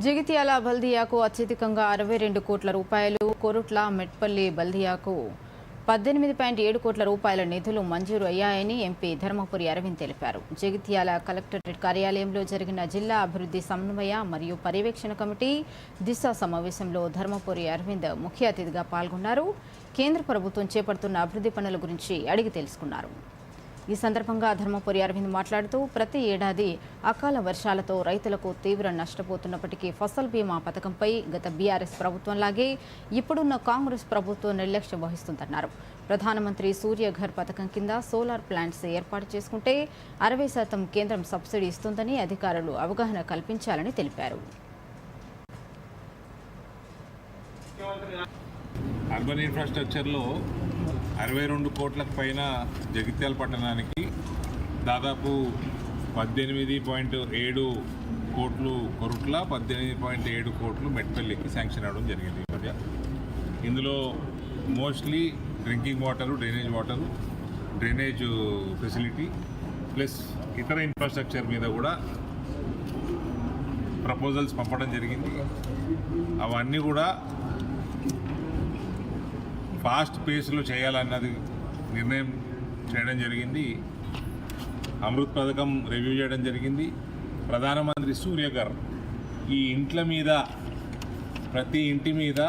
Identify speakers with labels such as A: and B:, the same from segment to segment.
A: జగిత్యాల బల్దియాకు అత్యధికంగా అరవై రెండు కోట్ల రూపాయలు కొరుట్ల మెట్పల్లి బల్దియాకు పద్దెనిమిది పాయింట్ ఏడు కోట్ల రూపాయల నిధులు మంజూరు అయ్యాయని ఎంపీ ధర్మపురి అరవింద్ తెలిపారు. జగిత్యాల కలెక్టరేట్ కార్యాలయంలో జరిగిన జిల్లా అభివృద్ధి సమన్వయ మరియు పర్యవేక్షణ కమిటీ దిశ సమావేశంలో ధర్మపురి అరవింద్ ముఖ్య అతిథిగా పాల్గొన్నారు. కేంద్ర ప్రభుత్వం చేపడుతున్న అభివృద్ధి పనుల గురించి అడిగి తెలుసుకున్నారు. ఈ సందర్భంగా ధర్మపురి అరవింద్ మాట్లాడుతూ ప్రతి ఏడాది అకాల వర్షాలతో రైతులకు తీవ్ర నష్టపోతున్నప్పటికీ ఫసల్ బీమా పథకంపై గత బీఆర్ఎస్ ప్రభుత్వంలాగే ఇప్పుడున్న కాంగ్రెస్ ప్రభుత్వం నిర్లక్ష్యం వహిస్తుందన్నారు. ప్రధానమంత్రి సూర్యఘర్ పథకం కింద సోలార్ ప్లాంట్స్ ఏర్పాటు చేసుకుంటే అరవై శాతం కేంద్రం సబ్సిడీ ఇస్తుందని అధికారులు అవగాహన కల్పించాలని తెలిపారు.
B: అర్బన్ ఇన్ఫ్రాస్ట్రక్చర్లో అరవై రెండు కోట్లకు పైన జగిత్యాల పట్టణానికి దాదాపు పద్దెనిమిది పాయింట్ ఏడు కోట్లు కొరుట్ల పద్దెనిమిది పాయింట్ ఏడు కోట్లు మెట్పల్లికి శాంక్షన్ అవ్వడం జరిగింది ఈ మధ్య. ఇందులో mostly drinking water drainage water drainage facility plus ఇతర ఇన్ఫ్రాస్ట్రక్చర్ మీద కూడా ప్రపోజల్స్ పంపడం జరిగింది. అవన్నీ కూడా ఫాస్ట్ పేస్లో చేయాలన్నది నిర్ణయం చేయడం జరిగింది. అమృత్ పథకం రివ్యూ చేయడం జరిగింది. ప్రధానమంత్రి సూర్యగర్ ఈ ఇంట్ల మీద ప్రతి ఇంటి మీద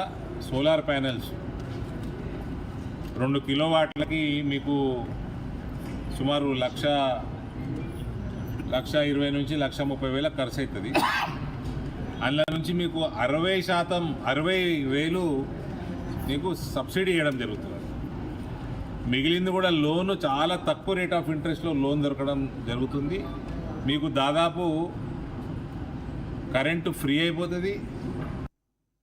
B: సోలార్ ప్యానెల్స్. రెండు కిలోవాట్లకి మీకు సుమారు లక్ష లక్ష ఇరవై నుంచి లక్ష ముప్పై వేల ఖర్చు అవుతుంది అందులో నుంచి మీకు అరవై శాతం అరవై వేలు మీకు సబ్సిడీ ఇవ్వడం జరుగుతుంది. మిగిలింది కూడా లోన్ చాలా తక్కువ రేట్ ఆఫ్ ఇంట్రెస్ట్లో లోన్ దొరకడం జరుగుతుంది. మీకు దాదాపు కరెంటు ఫ్రీ అయిపోతుంది.